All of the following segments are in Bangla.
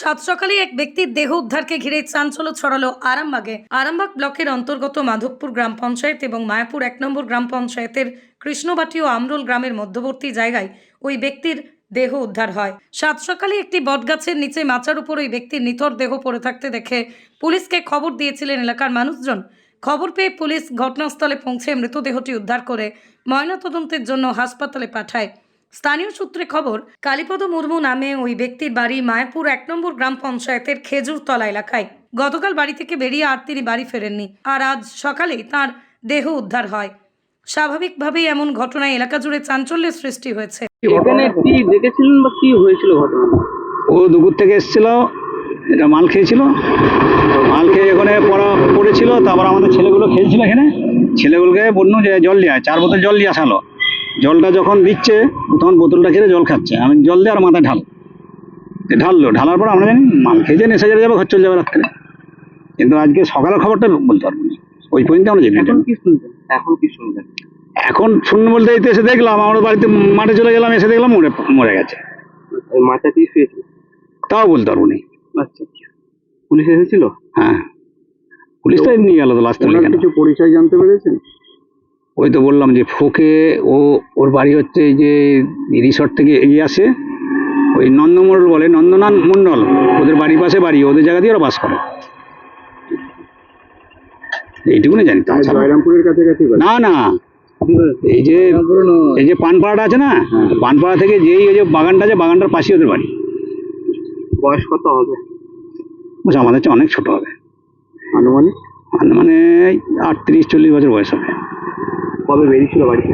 সাত সকালে এক ব্যক্তির দেহ উদ্ধারকে ঘিরে চাঞ্চল্য ছড়ালো আরামবাগে। আরামবাগ ব্লকের অন্তর্গত মাধবপুর গ্রাম পঞ্চায়েত এবং মায়াপুর এক নম্বর গ্রাম পঞ্চায়েতের কৃষ্ণবাটি ও আমরোল গ্রামের মধ্যবর্তী জায়গায় ওই ব্যক্তির দেহ উদ্ধার হয়। সাত সকালে একটি বটগাছের নিচে মাচার উপর ওই ব্যক্তির নিথর দেহ পড়ে থাকতে দেখে পুলিশকে খবর দিয়েছিলেন এলাকার মানুষজন। খবর পেয়ে পুলিশ ঘটনাস্থলে পৌঁছে মৃতদেহটি উদ্ধার করে ময়নাতদন্তের জন্য হাসপাতালে পাঠায়। স্থানীয় সূত্রে খবর কালীপদ মুর্মু নামে ওই ব্যক্তির বাড়ি মায়াপুর এক নম্বর গ্রাম পঞ্চায়েতের খেজুরতলা এলাকায়। গতকাল বাড়ি থেকে বেরিয়ে আর তিনি বাড়ি ফেরেননি। আর আজ সকালেই তার দেহ উদ্ধার হয়। স্বাভাবিকভাবেই এমন ঘটনায় এলাকা জুড়ে চাঞ্চল্যের সৃষ্টি হয়েছে। এখানে কি দেখেছিলেন বা কি হয়েছিল ঘটনা? ও দুপুর থেকে এসেছিল এটা মাল খেয়েছিল। মাল খেয়ে ওখানে পড়া পড়েছিল তারপর আমাদের ছেলেগুলো খেলছিল এখানে। ছেলেগুলোকে বলল যে জল দিয়ে চার বোতল জল দিয়ে আসালো জলটা যখন দিচ্ছে তখন বোতলটা ছেড়ে জল খাচ্ছে। আমি জল দিয়ে আর মাথায় ঢাল। ঢাললো। ঢালার পর আমরা জানি মাল খেয়েছে নেশা চলে যাবে ঘর চলে যাবে রাত্রে। কিন্তু আজকে সকালের খবরটা বলতে পারব না। ওই পর্যন্ত আমরা জেনে এখন কি শুনছেন? এখন কি এখন শূন্য বলতে এই এসে দেখলাম আমরা বাড়িতে মাঠে চলে গেলাম এসে দেখলাম মরে মরে গেছে। শুয়েছিল তাও বলতে পারব না। আচ্ছা পুলিশ এসেছিল? হ্যাঁ। পুলিশ তো নিয়ে গেল তো লাস্ট কিছু পরিচয় জানতে পেরেছেন? ওই তো বললাম যে ফোকে ও ওর বাড়ি হচ্ছে এই যে রিসর্ট থেকে এগিয়ে আসে ওই নন্দমণ্ডল বলে নন্দনান মণ্ডল ওদের বাড়ির পাশে বাড়ি ওদের জায়গা দিয়ে ওরা বাস করে। এইটুকুনি জানি জয়রামপুরের কাছাকাছি না না। এই যে এই যে পানপাড়াটা আছে না পানপাড়া থেকে যেই ওই যে বাগানটা আছে বাগানটার পাশে ওদের বাড়ি। বয়স কত হবে? বলছে আমাদের চেয়ে অনেক ছোট হবে। আনুমানিক? আর মানে এই আটত্রিশ চল্লিশ বছর বয়স হবে। কবে বেরিয়েছিল বাড়িতে?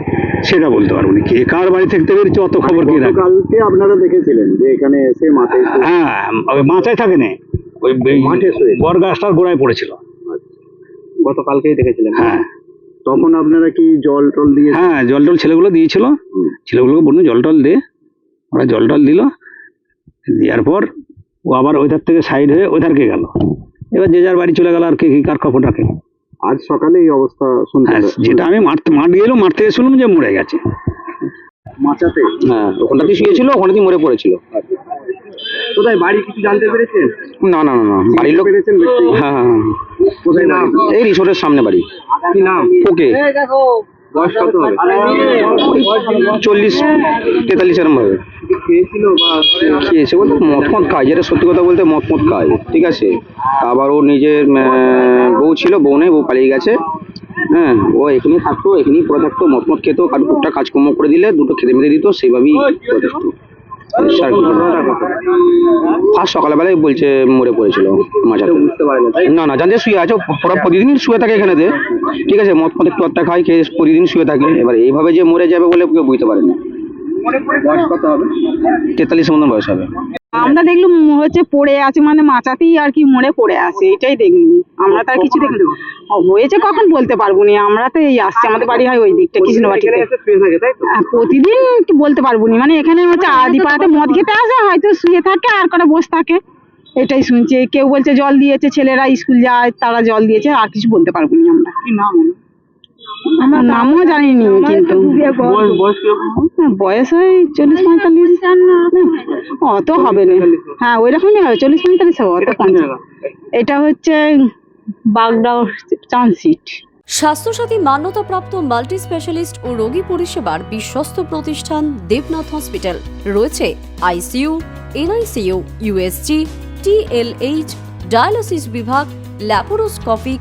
সেটা বলতে পারব না। কে কার বাড়ি থেকে বেরিয়েছে অত খবর কে রাখে কালকে আপনারা দেখেছিলেন যে এখানে এসে মাথায় হ্যাঁ মাথায় থাকে না। ওই মাঠে বর গাছটার গোড়ায় পড়েছিল। গতকালকেই দেখেছিলেন। হ্যাঁ। তখন আপনারা কি জল টল দিয়ে হ্যাঁ জল টল ছেলেগুলো দিয়েছিল। ছেলেগুলোকে বলল জল টল দে। ওরা জল টল দিল। দেওয়ার পর ও আবার ওইধার থেকে সাইড হয়ে ওইধারকে গেল। এবার যে যার বাড়ি চলে গেল আর কে কি কার খবর রাখে? আজ সকালে এই অবস্থা শুনতে হ্যাঁ যেটা আমি মারতে মাঠ গেলাম মারতে শুনলাম যে মরে গেছে। মাচাতে? হ্যাঁ ওখানটাতে শুয়েছিল ওখানেতেই মরে পড়েছিল। কোথায়? বাড়ি কিছু জানতে পেরেছেন? না না না না বাড়ির লোক পেরেছেন হ্যাঁ হ্যাঁ হ্যাঁ। কোথায় নাম? এই রিসোর্টের সামনে বাড়ি। কি নাম? ওকে বয়স কত হবে? চল্লিশ তেতাল্লিশ এরম হবে। খেয়েছিল বা খেয়েছে বলতে মদ মদ খায় যেটা সত্যি কথা বলতে মদ মদ খায় ঠিক আছে? আবার ও নিজের বউ ছিল বউ নেই বউ পালিয়ে গেছে। হ্যাঁ ও এখানেই থাকতো এখানেই পড়ে থাকতো মদ মত খেতো কারও টুকটা কাজকর্ম করে দিলে দুটো খেতে মেরে দিত সেইভাবেই পড়ে থাকতো ফার্স্ট সকালবেলায় বলছে মরে পড়েছিল মাঝাতে না। না জানতে শুয়ে আছে প্রতিদিনই শুয়ে থাকে এখানেতে। ঠিক আছে মদ মদ একটু আটটা খায় খেয়ে প্রতিদিন শুয়ে থাকে। এবার এইভাবে যে মরে যাবে বলে কেউ বুঝতে পারে না। বয়স কত হবে? তেতাল্লিশ মতন বয়স হবে। আমরা দেখলাম হচ্ছে পড়ে আছে মানে মাচাতেই আর কি মরে পড়ে আছে এটাই দেখলি আমরা তার কিছু দেখলি হয়েছে কখন বলতে পারব না আমরা তো এই আসছি আমাদের বাড়ি হয় ওই দিকটা কৃষ্ণবাটিতে তো? হ্যাঁ, প্রতিদিন বলতে পারব না মানে এখানে হচ্ছে আদি পাড়াতে মদ খেতে আসে হয়তো শুয়ে থাকে আর করে বসে থাকে। এটাই শুনছে কেউ বলছে জল দিয়েছে ছেলেরা স্কুল যায় তারা জল দিয়েছে আর কিছু বলতে পারব না আমরা। আমার নামও জানিনি কিন্তু। বয়স? হ্যাঁ, বয়স ওই চল্লিশ পঁয়তাল্লিশ। অত হবে না। হ্যাঁ ওই রকমই হবে চল্লিশ পঁয়তাল্লিশ হবে অত এটা হচ্ছে বাগদা চান্সিট স্বাস্থ্যসাথী মান্যতাপ্রাপ্ত মাল্টি স্পেশালিস্ট ও রোগী পরিষেবার বিশ্বস্ত প্রতিষ্ঠান দেবনাথ হসপিটাল। রয়েছে ICU NICU USG TLH dialysis বিভাগ ল্যাপারোস্কোপিক